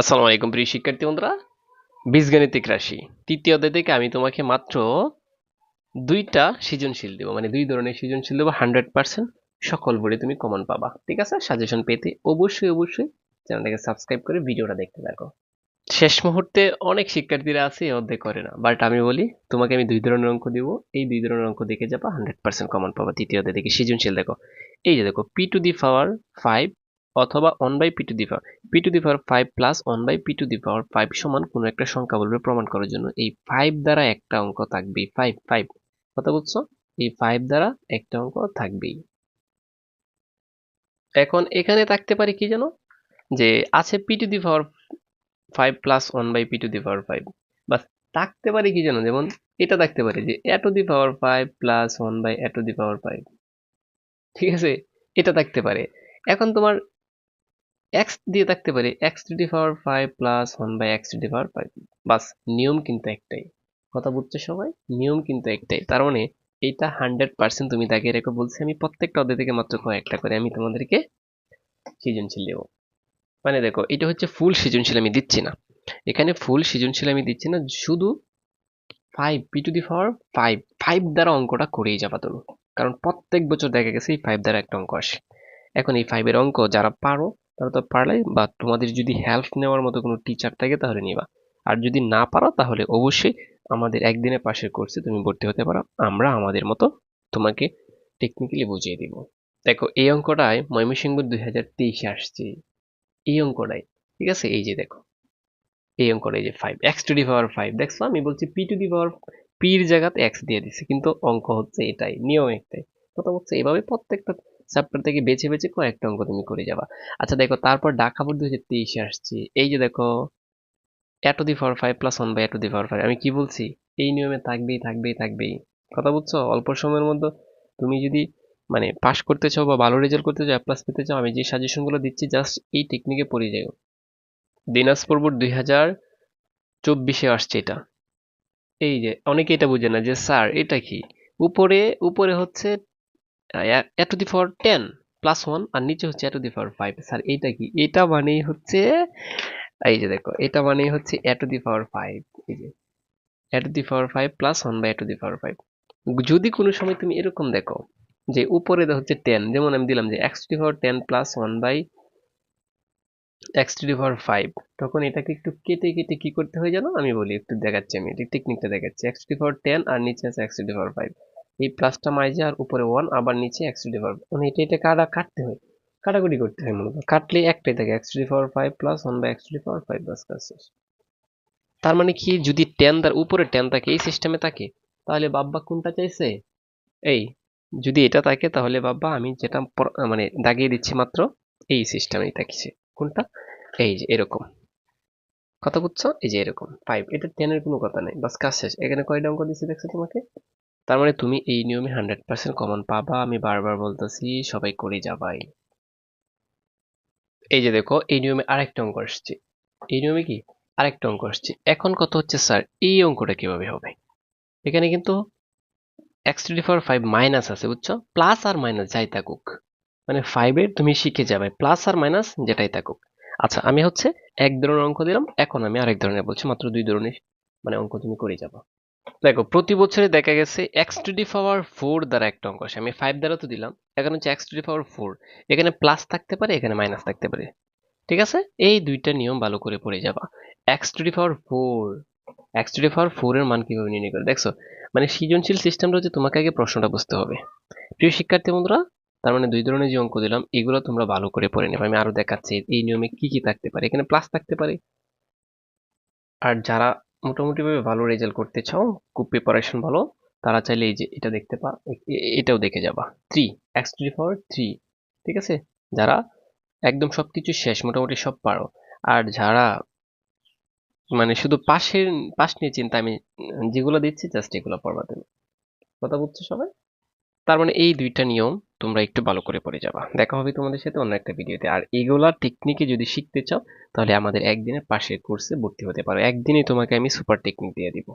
আসসালামু আলাইকুম প্রিয় শিক্ষার্থী বন্ধুরা। বীজগণিতিক রাশি, তৃতীয় অধ্যায় থেকে আমি তোমাকে মাত্র দুইটা সৃজনশীল দেবো মানে দুই ধরনের সৃজনশীল দেবো হান্ড্রেড পার্সেন্ট সকল বলে তুমি কমন পাবা, ঠিক আছে? সাজেশন পেতে অবশ্যই অবশ্যই চ্যানেলটাকে সাবস্ক্রাইব করে ভিডিওটা দেখতে থাকো। শেষ মুহূর্তে অনেক শিক্ষার্থীরা আছে, এই অধ্যায় করে না বাট আমি বলি, তোমাকে আমি দুই ধরনের অঙ্ক দিব, এই দুই ধরনের অঙ্ক দেখে যাবা হান্ড্রেড পার্সেন্ট কমন পাবা, তৃতীয় অধ্যায় থেকে সৃজনশীল দেখো। এই যে দেখো P to the power five অথবা one by P to the power P to the power five plus one by P to the power five সমান কোনো একটা সংখ্যা বলবে প্রমাণ করার জন্য। এই ফাইভ দ্বারা একটা অঙ্ক থাকবেই। ফাইভ ফাইভ কথা বুঝছ এই ফাইভ দ্বারা একটা অঙ্ক থাকবেই। এখন এখানে থাকতে পারে কি জানো? যে আছে P to the power five plus one by P to the power five বাস, থাকতে পারে কি জানো? যেমন এটা থাকতে পারে যে A to the power five plus one by A to the power five ঠিক আছে? এটা থাকতে পারে। এখন তোমার এক্স দিয়ে থাকতে পারে X to the power five plus one by X to the power five বাস, নিয়ম কিন্তু একটাই। কথা বুঝছ সবাই? নিয়ম কিন্তু একটাই। তার মানে এইটা হান্ড্রেড পার্সেন্ট তুমি তাকে রেখে বলছি, আমি প্রত্যেকটা অধ্যায় থেকে মাত্র কয়েকটা করে আমি তোমাদেরকে সৃজনশীল দেবো। মানে দেখো, এটা হচ্ছে ফুল সৃজনশীল আমি দিচ্ছি না। এখানে ফুল সৃজনশীল আমি দিচ্ছি না, শুধু five P to the power five five দ্বারা অঙ্কটা করেই যাবা তুমি। কারণ প্রত্যেক বছর দেখা গেছে এই ফাইভ দ্বারা একটা অঙ্ক আসে। এখন এই ফাইভের অঙ্ক যারা পারো তারা তো পারলে বা তোমাদের যদি হেল্প নেওয়ার মতো কোনো টিচার থাকে তাহলে নিবা। আর যদি না পারো তাহলে অবশ্যই আমাদের একদিনে পাশের কোর্সে তুমি ভর্তি হতে পারো। আমরা আমাদের মতো তোমাকে টেকনিক্যালি বুঝিয়ে দিব। দেখো, এই অঙ্কটায় ময়মনসিংহ দুই হাজার তেইশে আসছে। এই অঙ্কটাই ঠিক আছে? এই যে দেখো, এই অঙ্কটা যে five X to the power five দেখছ? আমি বলছি পি টু দি পাওয়ার পির জায়গাতে এক্স দিয়ে দিচ্ছে কিন্তু অঙ্ক হচ্ছে এটাই, নিয়ম একটাই। কথা হচ্ছে এভাবে প্রত্যেকটা চ্যাপ্টার থেকে বেছে বেছে কয়েকটা অঙ্ক তুমি করে যাবা। আচ্ছা দেখো, তারপর ঢাকা বোর্ড দুই হাজার তেইশে আসছে। এই যে দেখো A the power five plus one by A the power five আমি কি বলছি? এই নিয়মে থাকবেই থাকবেই থাকবেই। কথা বুঝছ? অল্প সময়ের মধ্যে তুমি যদি মানে পাস করতে চাও বা ভালো রেজাল্ট করতে চাও প্লাস পেতে চাও, আমি যে সাজেশনগুলো দিচ্ছি জাস্ট এই টেকনিকে পড়ে যাও দিনাজপুর বোর্ড দুই হাজার চব্বিশে আসছে এটা। এই যে অনেকে এটা বুঝে না যে, স্যার, এটা কি? উপরে উপরে হচ্ছে A to the power ten plus one আর নিচে হচ্ছে A to the power five. Sir, এইটা কি? এটা মানেই হচ্ছে, এই যে দেখো এটা মানেই হচ্ছে A to the power five, এই যে। A to the power five plus one by A to the power five. যদি কোনো সময় তুমি এরকম দেখো যে উপরে হচ্ছে টেন, যেমন আমি দিলাম যে X to the power ten plus one by X to the power five, তখন এটাকে একটু কেটে কেটে কি করতে হয় জানো? আমি বলি, একটু দেখাচ্ছি আমি টেকনিকটা দেখাচ্ছি। X to the power ten আর নিচে আছে X to the power five. এই প্লাসটা মাইজে আর উপরে ওয়ান আবার নিচে এক্স টু দি মানে এটা এটা কাটা, কাটতে হয়। কাটাকুটি করতে হয় মূলত। কাটলে একটাই থাকে X to power five plus one by X to the five বাস কাজ শেষ তার মানে কি, যদি টেন তার উপরে টেন থাকে, এই সিস্টেমে থাকে, তাহলে বাব্বা কোনটা চাইছে? এই, যদি এটা থাকে, তাহলে বাব্বা আমি যেটা মানে দাগিয়ে দিচ্ছি মাত্র, এই সিস্টেমেই থাকছে। কোনটা? এই যে, এরকম। কথা বুঝছ? এই যে, এরকম। ফাইভ এটা টেনের কোনো কথা নেই। বাস, কাজ শেষ। এখানে কয়টা অঙ্ক দিচ্ছে দেখছ তোমাকে? তার মানে তুমি এই নিয়মে হান্ড্রেড পার্সেন্ট কমন পাবা, আমি বারবার বলতেছি, সবাই করে যাবাই। এই যে দেখো, এই নিয়মে আরেকটা অঙ্ক আসছে। এই নিয়মে কি? আরেকটা অঙ্ক আসছে। এখন কত হচ্ছে, স্যার, এই অঙ্কটা কীভাবে হবে? এখানে কিন্তু X to four five minus আছে, বুঝছ? প্লাস আর মাইনাস যাই থাকুক। মানে ফাইভের তুমি শিখে যাবে প্লাস আর মাইনাস যেটাই থাকুক। আচ্ছা আমি হচ্ছে এক ধরনের অঙ্ক দিলাম, এখন আমি আরেক ধরনের বলছি, মাত্র দুই ধরনের মানে অঙ্ক তুমি করে যাব। দেখো, প্রতি বছরে দেখা গেছে X to the power four দ্বারা একটা অঙ্ক আসে। আমি ফাইভ দ্বারা তো দিলাম। এখানে হচ্ছে X to the power four এখানে প্লাস থাকতে পারে, এখানে মাইনাস থাকতে পারে। ঠিক আছে? এই দুইটা নিয়ম ভালো করে পড়ে যাবা। X to the power four X to the power four এর মান কীভাবে নির্ণয় করে দেখছ? মানে সৃজনশীল সিস্টেমটা হচ্ছে তোমাকে আগে প্রশ্নটা বুঝতে হবে। প্রিয় শিক্ষার্থী বন্ধুরা, তার মানে দুই ধরনের যে অঙ্ক দিলাম, এগুলো তোমরা ভালো করে পড়ে নেবে। আমি আরও দেখাচ্ছি এই নিয়মে কি কি থাকতে পারে। এখানে প্লাস থাকতে পারে। আর যারা মোটামুটিভাবে ভালো রেজাল্ট করতে চাও, খুব প্রিপারেশন ভালো, তারা চাইলে এই যে এটা দেখতে পা এটাও দেখে যাবা। Three X to power three ঠিক আছে? যারা একদম সব কিছু শেষ, মোটামুটি সব পারো। আর যারা মানে শুধু পাশের, পাশ নিয়ে চিন্তা, আমি যেগুলো দিচ্ছি জাস্ট এগুলো পড়বা তুমি। কথা বুঝছ সবাই? তার মানে এই দুইটা নিয়ম তোমরা একটু ভালো করে পড়ে যাবা। দেখা হবে তোমাদের সাথে অন্য একটা ভিডিওতে। আর এগুলা টেকনিকে যদি শিখতে চাও, তাহলে আমাদের একদিনের পাশের কোর্সে ভর্তি হতে পারো। একদিনে তোমাকে আমি সুপার টেকনিক দিয়ে দিব।